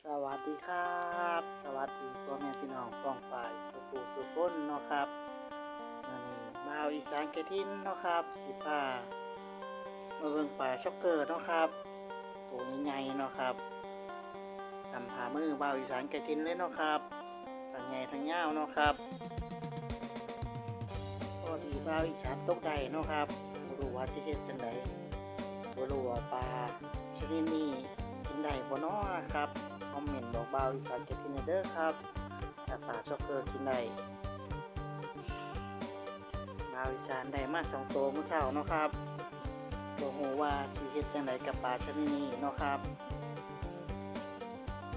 สวัสดีครับ สวัสดีพ่อแม่พี่น้องป้องปายสุขุสุขนเนาะครับมื้อนี้บ่าวอีสานกระทินเนาะครับสิพามาเบิ่งป่าช็อกเกอร์เนาะครับตัวใหญ่ๆเนาะครับสัมผามือบ่าวอีสานกระทินเลยเนาะครับทั้งใหญ่ทั้งยาวเนาะครับพอดีบ่าวอีสานตกได้เนาะครับรู้ว่าสิเฮ็ดจังไดรู้ว่าปลาชนิดนี้ กินได้บ่เนาะนะครับ คอมเมนต์บอกบาวอีสานเกทินเดอร์ครับถ้าปลาช็อกเกอร์กินได้บาวอีสานได้มาสองตัวเมื่อเช้าเนาะครับบ่ฮู้ว่าสิเฮ็ดจังไดกับปลาชนิดนี้เนาะครับ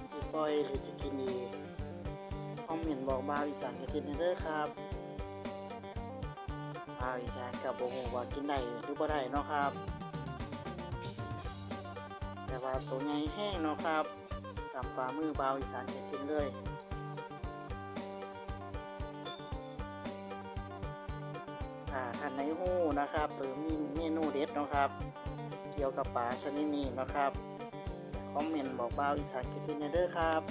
สิปล่อยหรือสิกินดีคอมเมนต์บอกบาวอีสานเกทินเดอร์ครับบาวอีสานกับบ่ฮู้ว่ากินได้หรือบ่ได้เนาะครับ แต่ว่าตัวใหญ่แห้งเนาะครับสามฝ่ามือเบาอีสานเกทินเลยอ่าท่านในหู้นะครับ หรือมีเมนูเด็ดเนาะครับ เกี่ยวกับปลาชนิดนี้เนาะครับ คอมเมนต์บอกเบาอีสานเกทินเด้อครับ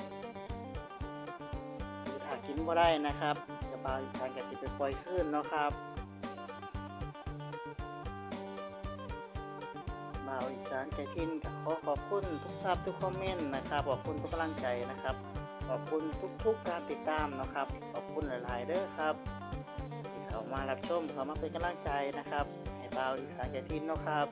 หรือถ้ากินบ่ได้นะครับจะเบาอีสานกะทิไปปล่อยขึ้นเนาะครับ บาวอีสานไก่ทินก็ขอขอบคุณทุกซับทุกคอมเมนต์นะครับ ขอบคุณทุกกำลังใจนะครับ ขอบคุณทุกๆการติดตามนะครับ ขอบคุณหลายๆเด้อครับ ที่เขามารับชมเขามาเป็นกำลังใจนะครับให้บาวอีสานไก่ทินเนาะครับ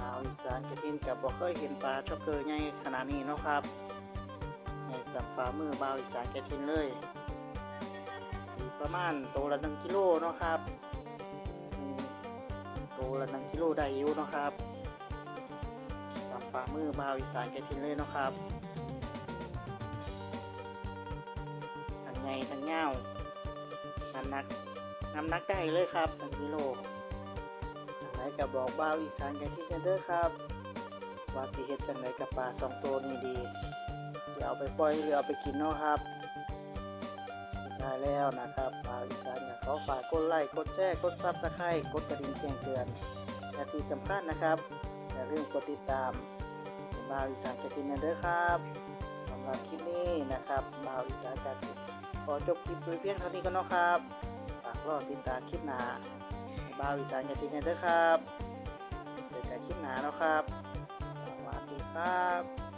บาวอีสานไก่ทินกับบ่เคยเห็นปลาช็อกเกอร์ใหญ่ขนาดนี้เนาะครับในสัมฝ่ามือบาวอีสานไก่ทินเลย ประมาณตัวละหนึ่งกิโลเนาะครับตัวละหนึ่งกิโลได้อยู่เนาะครับสามฝ่ามือบาวอีสานแกทินเลยเนาะครับทั้งไงทั้งเงาน้ำหนักน้ำหนักได้เลยครับหนึ่งกิโลจังไรก็บอกบาวอีสานแกทินกันเด้อครับ ว่าสิเฮ็ดจังไรกับปลาสองตัวนี้ดีสิเอาไปปล่อยหรือเอาไปกินเนาะครับ ได้แล้วนะครับบาวอีสานเนี่ยขอฝากกดไลค์กดแชร์กดซับสไครต์กดกระดิ่งแจ้งเตือนและที่สำคัญนะครับอย่าลืมกดติดตามบาวอีสานกระทินเด้อครับสำหรับคลิปนี้นะครับบาวอีสานกระทินขอจบคลิปโดยเพียงเท่านี้ก็นาะครับฝากรอติดตามคลิปหน้าบาวอีสานกระทินเด้อครับเจอกันคลิปหน้าเนาะครับสวัสดีครับ